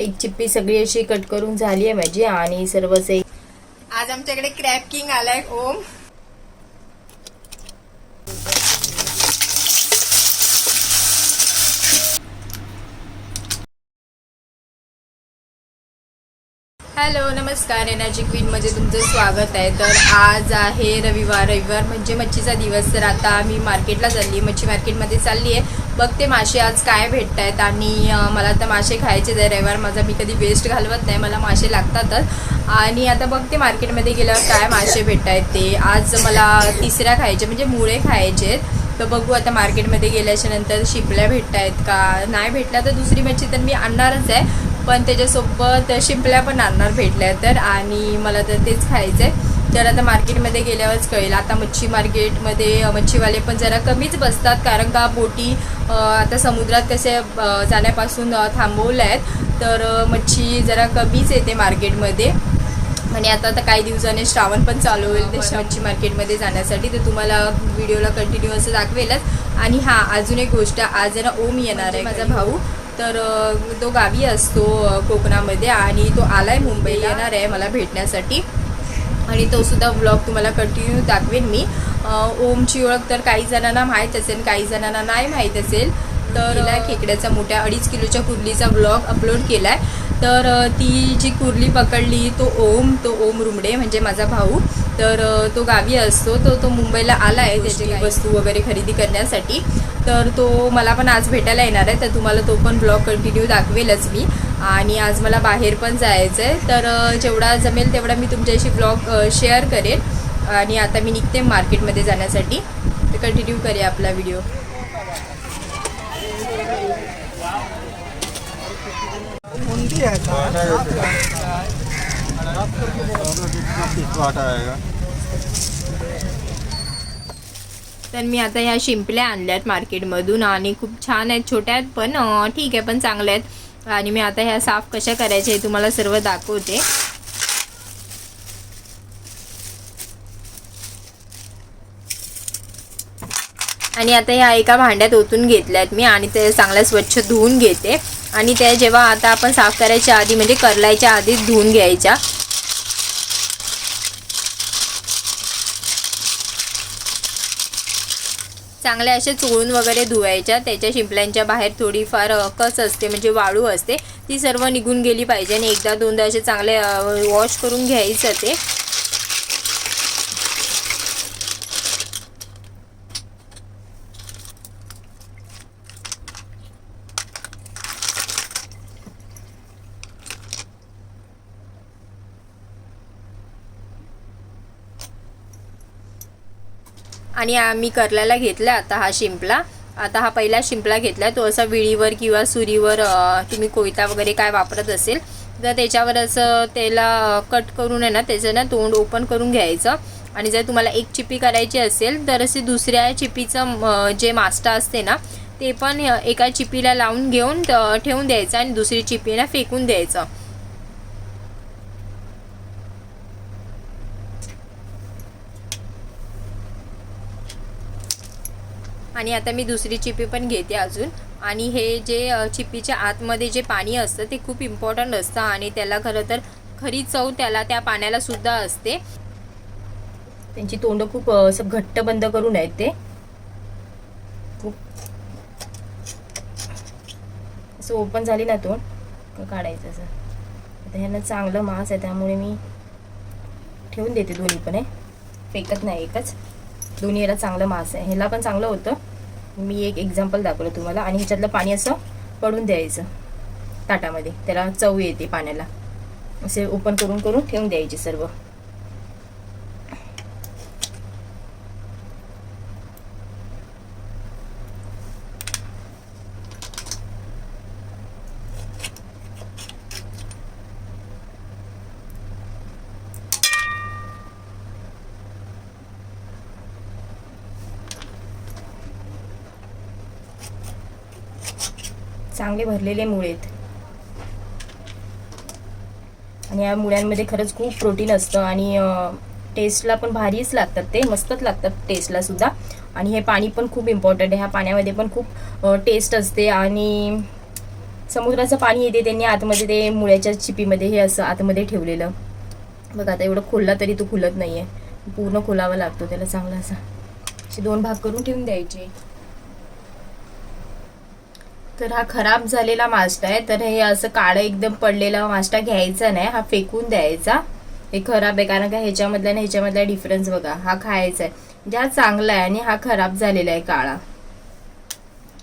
एक चिप्पी सगळी अशी कट करून झाली आहे माझी आणि सर्वच एक आज आमच्याकडे क्रॅप किंग आलाय ओम. हॅलो नमस्कार. एनर्जी क्वीन मध्ये तुमचं स्वागत आहे. तर आज आहे रविवार. रविवार म्हणजे मच्छीचा दिवस. तर आता आम्ही मार्केटला चालली. मच्छी मार्केटमध्ये चालली आहे. बघते मासे आज काय भेटत आहेत आणि मला आता मासे खायचे आहे रविवार माझा मी कधी वेस्ट घालवत नाही मला मासे लागतातच. आणि आता बघते मार्केटमध्ये गेल्यावर काय मासे भेटत आहेत ते. आज मला तिसऱ्या खायचे म्हणजे मुळे खायचे आहेत. तर बघू आता मार्केटमध्ये गेल्याच्यानंतर शिपल्या भेटत आहेत का? नाही भेटल्या तर दुसरी मच्छी तर मी आणणारच आहे. पण त्याच्यासोबत शिंपल्या पण आणणार भेटल्या तर. आणि मला तर तेच खायचं आहे तर आता मार्केटमध्ये गेल्यावरच कळेल. आता मच्छी मार्केटमध्ये मच्छीवाले पण जरा कमीच बसतात कारण का बोटी आता समुद्रात कसे जाण्यापासून थांबवल्या आहेत तर मच्छी जरा कमीच येते मार्केटमध्ये. आणि आता आता काही दिवसाने श्रावण पण चालू होईल ते मच्छी मार्केटमध्ये जाण्यासाठी. तर तुम्हाला व्हिडिओला कंटिन्यू असं दाखवेलच. आणि हां अजून एक गोष्ट आज जरा ओम येणार आहे माझा भाऊ. तर तो गावी असतो कोकणामध्ये आणि तो आलाय मुंबई येणार आहे मला भेटण्यासाठी. आणि तो सुद्धा ब्लॉग तुम्हाला कंटिन्यू दाखवेन मी. ओमची ओळख तर काही जणांना माहीत असेल काही जणांना नाही माहीत असेल. तर खेकड्याचा मोठ्या अडीच किलोच्या कुर्लीचा ब्लॉग अपलोड केलाय. तर अ, ती जी कुर्ली पकडली तो ओम तो ओम रुमडे म्हणजे माझा भाऊ. तर तो गावी असतो तो तो मुंबईला आला आहे त्याची वस्तू वगैरे खरेदी करण्यासाठी. तर तो मला पण आज भेटायला येणार आहे तर तुम्हाला तो पण ब्लॉग कंटिन्यू दाखवेलच मी. आणि आज मला बाहेर पण जायचं आहे तर जेवढा जमेल तेवढा मी तुमच्याशी ब्लॉग शेअर करेन. आणि आता मी निघते मार्केटमध्ये जाण्यासाठी. तर कंटिन्यू करूया आपला व्हिडिओ तर मी आता ह्या शिंपल्या आणल्यात मार्केटमधून आणि खूप छान आहेत छोट्या आहेत पण ठीक आहे पण चांगल्या आहेत. आणि मी आता ह्या साफ कशा करायच्या हे तुम्हाला सर्व दाखवते. आणि आता ह्या एका भांड्यात ओतून घेतल्यात मी आणि ते चांगल्या स्वच्छ धुवून घेते. आणि त्या जेव्हा आता आपण साफ करायच्या आधी म्हणजे करलायच्या आधीच धुवून घ्यायच्या. चांगल्या अशा चोळून वगैरे धुवायच्या. त्याच्या शिंपल्यांच्या बाहेर थोडीफार कस असते म्हणजे वाळू असते ती सर्व निघून गेली पाहिजे. आणि एकदा दोनदा असे चांगले वॉश करून घ्यायचं ते. आणि आम्ही करल्याला घेतला आता हा शिंपला. आता हा पहिला शिंपला घेतला तो असा विळीवर किंवा सुरीवर तुम्ही कोयता वगैरे काय वापरत असेल तर त्याच्यावर असं त्याला कट करून आहे ना त्याचं ना तोंड ओपन करून घ्यायचं. आणि जर तुम्हाला एक चिप्पी करायची असेल तर असे दुसऱ्या चिप्पीचं जे मास्टर असते ना ते पण एका चिप्पीला लावून घेऊन ठेवून द्यायचं आणि दुसरी चिप्पी ना फेकून द्यायचं. आणि आता मी दुसरी चिपी पण घेते अजून. आणि हे जे चिप्पीच्या आतमध्ये जे पाणी असतं ते खूप इम्पॉर्टंट असतं आणि त्याला खरं तर खरी चव त्याला त्या पाण्याला सुद्धा असते. त्यांची तोंड खूप असं घट्ट बंद करून आहेत ते. खूप. असं ओपन झाली ना तोंड काढायचं असं. आता ह्यांना चांगलं मांस आहे त्यामुळे मी ठेवून देते दोन्ही पण आहे फेकत नाही एकच. दोन्ही याला चांगलं मांस आहे. ह्याला पण चांगलं होतं. मी एक एक्झाम्पल दाखवलं तुम्हाला आणि ह्याच्यातलं पाणी असं पडून द्यायचं ताटामध्ये. त्याला चव येते पाण्याला. असे ओपन करून करून ठेवून द्यायचे सर्व. चांगले भरलेले मुळे आहेत. आणि या मुळ्यांमध्ये खरंच खूप प्रोटीन असतं आणि टेस्टला पण भारीच लागतात ते मस्तच लागतात टेस्टला सुद्धा. आणि हे पाणी पण खूप इम्पॉर्टंट आहे. ह्या पाण्यामध्ये पण खूप टेस्ट असते आणि समुद्राचं पाणी येते त्यांनी आतमध्ये ते मुळ्याच्या चिपीमध्ये हे असं आतमध्ये ठेवलेलं. बघ आता एवढं खोलला तरी तो खुलत नाही आहे पूर्ण खोलावा लागतो त्याला चांगला असा. असे दोन भाग करून ठेवून द्यायचे. तर हा खराब झालेला मास्टा आहे. तर हे असं काळं एकदम पडलेला मास्टा घ्यायचा नाही. हा फेकून द्यायचा. हे खराब आहे. कारण का ह्याच्यामधला आणि ह्याच्यामधला डिफरन्स बघा. हा खायचा आहे. म्हणजे हा चांगला आहे आणि हा खराब झालेला आहे काळा.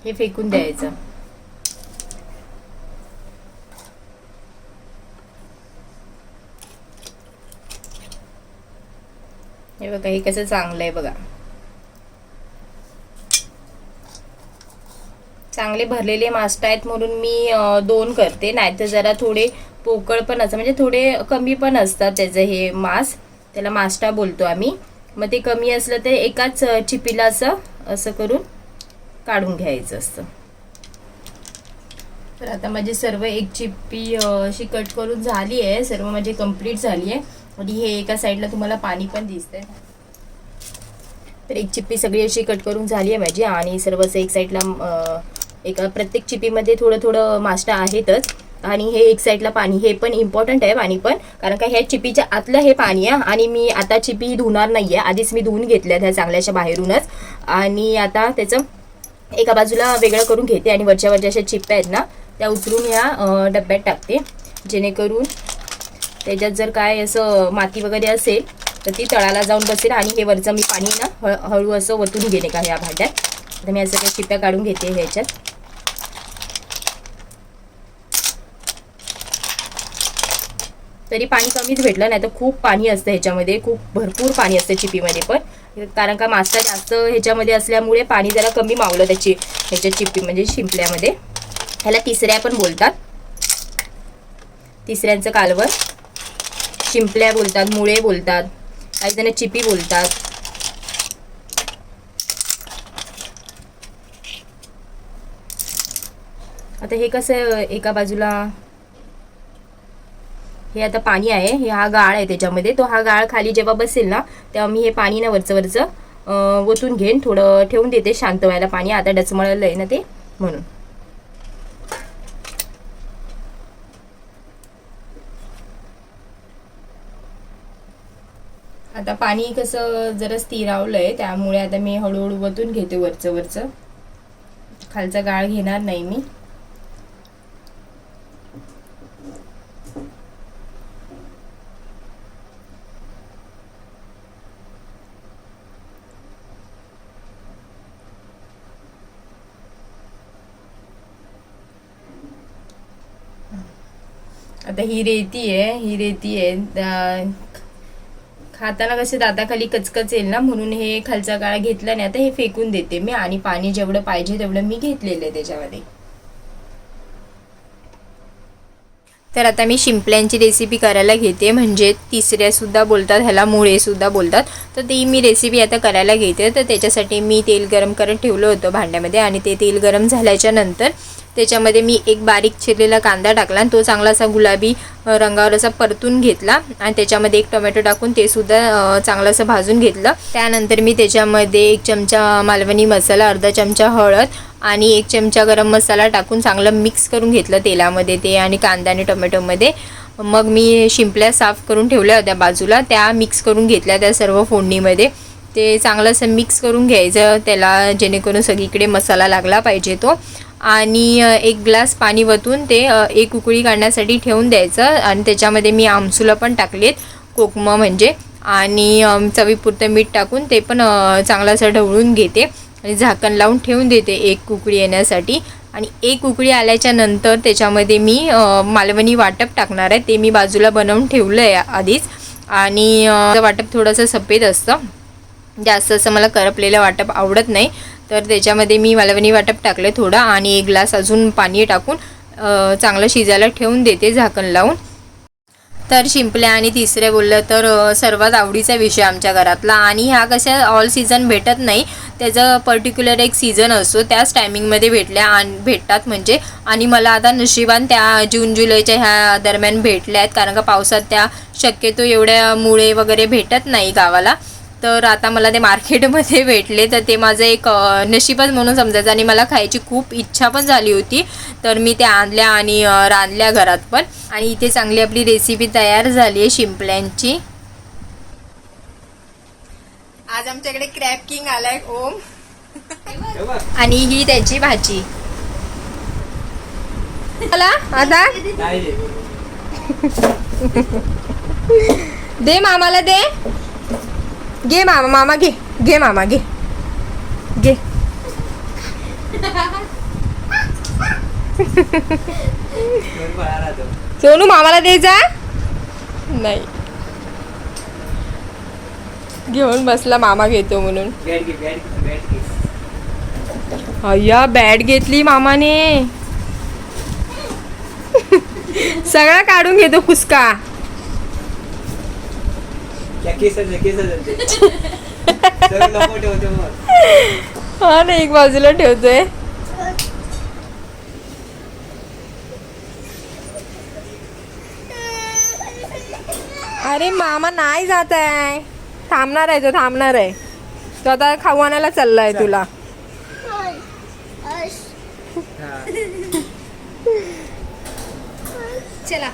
हे फेकून द्यायचं. हे बघा हे कसं चांगलं आहे बघा. चांगले भरलेले मास्ट आहेत म्हणून मी दोन करते. नाहीतर जरा थोडे पोकळ पण असतात. म्हणजे थोडे कमी पण असतात त्याचं हे मास त्याला मास्टा बोलतो आम्ही. मग ते कमी असलं तर एकाच चिपीला असं असं करून काढून घ्यायचं असतं. तर आता माझी सर्व एक चिप्पी अशी कट करून झाली आहे. सर्व माझी कंप्लीट झाली आहे. आणि हे एका साईडला तुम्हाला पाणी पण दिसतंय. तर एक चिप्पी सगळी अशी कट करून झाली आहे माझी. आणि सर्व असं एक साईडला एका प्रत्येक चिपीमध्ये थोडं थोडं मास्टा आहेतच. आणि हे एक साईडला पाणी हे पण इम्पॉर्टंट आहे पाणी पण. कारण का ह्या चिपीच्या आतलं हे पाणी आहे आणि मी आता चिपी धुणार नाही आहे आधीच मी धुवून घेतल्या ह्या चांगल्याशा बाहेरूनच. आणि आता त्याचं एका बाजूला वेगळं करून घेते आणि वरच्या वरच्या अशा चिप्प्या आहेत ना त्या उचलून ह्या डब्यात टाकते. जेणेकरून त्याच्यात जर काय असं माती वगैरे असेल तर ती तळाला जाऊन बसेल आणि हे वरचं मी पाणी ना हळू असं वतून घेणे का ह्या भांड्यात. तर मी असं काही चिप्प्या काढून घेते ह्याच्यात. तरी पाणी कमीच भेटलं नाही तर खूप पाणी असतं ह्याच्यामध्ये खूप भरपूर पाणी असतं चिपीमध्ये पण. कारण का मासा जास्त ह्याच्यामध्ये असल्यामुळे पाणी जरा कमी मावलं त्याची ह्याच्या चिपी म्हणजे शिंपल्यामध्ये. ह्याला तिसऱ्या पण बोलतात. तिसऱ्यांचं कालवण. शिंपल्या बोलतात मुळे बोलतात काही जण चिपी बोलतात. आता हे कसं एका बाजूला हे आता पाणी आहे हे हा गाळ आहे त्याच्यामध्ये. तो हा गाळ खाली जेव्हा बसेल ना तेव्हा मी हे पाणी ना वरचं वरचं ओतून घेईन. थोडं ठेवून देते शांत व्हायला पाणी. आता डचमळलं आहे ना ते म्हणून. आता पाणी कसं जरा स्थिरावलंय त्यामुळे आता मी हळूहळू वतून घेते वरचं वरचं. खालचा गाळ घेणार नाही मी. आता ही रेती आहे ही रेती आहे. खाताना कसे दाताखाली कचकच येईल ना म्हणून हे खालचा काळा घेतला नाही आता हे फेकून देते मी. आणि पाणी जेवढं पाहिजे तेवढं मी घेतलेलं आहे त्याच्यामध्ये. तर आता मी शिंपल्यांची रेसिपी करायला घेते. म्हणजे तिसऱ्यासुद्धा बोलतात ह्याला मुळेसुद्धा बोलतात. तर ती मी रेसिपी आता करायला घेते. तर त्याच्यासाठी मी तेल गरम करत ठेवलं होतं भांड्यामध्ये. आणि ते तेल गरम झाल्याच्यानंतर त्याच्यामध्ये मी एक बारीक चिरलेला कांदा टाकला आणि तो चांगला असा गुलाबी रंगावर असा परतून घेतला. आणि त्याच्यामध्ये एक टोमॅटो टाकून ते सुद्धा चांगलं असं भाजून घेतलं. त्यानंतर मी त्याच्यामध्ये एक चमचा मालवणी मसाला अर्धा चमचा हळद आणि एक चमचा गरम मसाला टाकून चांगलं मिक्स करून घेतलं तेलामध्ये ते आणि कांदा आणि टोमॅटोमध्ये. मग मी शिंपल्या साफ करून ठेवल्या होत्या बाजूला. त्या मिक्स करून घेतल्या त्या सर्व फोडणीमध्ये. ते चांगलं असं मिक्स करून घ्यायचं त्याला जेणेकरून सगळीकडे मसाला लागला पाहिजे तो. आणि एक ग्लास पाणी वतून ते एक उकळी काढण्यासाठी ठेवून द्यायचं आणि त्याच्यामध्ये मी आमसुलं पण टाकलेत कोकम म्हणजे. आणि चवीपुरतं मीठ टाकून ते पण चांगलं असं ढवळून घेते आणि झाकण लावून ठेवून देते एक उकळी येण्यासाठी. आणि एक उकळी आल्याच्यानंतर त्याच्यामध्ये मी मालवणी वाटप टाकणार आहे ते मी बाजूला बनवून ठेवलं आहे आधीच. आणि वाटप थोडंसं सफेद असतं. जास्त असं मला करपलेलं वाटप आवडत नाही. तर त्याच्यामध्ये मी मालवणी वाटप टाकलं थोडं आणि एक ग्लास अजून पाणी टाकून चांगलं शिजायला ठेवून देते झाकण लावून. तर शिंपल्या आणि तिसरे बोललं तर सर्वात आवडीचा विषय आमच्या घरातला आणि ह्या कशा ऑल सीझन भेटत नाही त्याचं पर्टिक्युलर एक सीझन असतो त्याच टायमिंगमध्ये भेटल्या आणि भेटतात म्हणजे. आणि मला आता नशिबान त्या जून जुलैच्या ह्या दरम्यान भेटल्या आहेत कारण का पावसात त्या शक्यतो एवढ्या मुळे वगैरे भेटत नाही गावाला. तर आता मला ते मार्केटमध्ये भेटले तर ते माझं एक नशीबच म्हणून समजायचं आणि मला खायची खूप इच्छा पण झाली होती. तर मी त्या आणल्या आणि रांधल्या घरात पण. आणि इथे चांगली आपली रेसिपी तयार झाली आहे शिंपल्यांची. आज आमच्याकडे क्रॅप किंग आलाय ओम. आणि ही त्याची भाजी. मला आता. दे मामाला दे. घे मामा मामा घे. घे मामा घे. घे. सोनू मामाला द्यायचा नाही. घेऊन बसला मामा घेतो म्हणून. अय्या बॅट घेतली मामाने. सगळा काढून घेतो फुसका. हा ना एक बाजूला ठेवतोय अरे मामा नाही जात आहे. थांबणार आहे तो थांबणार आहे. तो आता खाऊ आणायला चाललाय तुला. चला.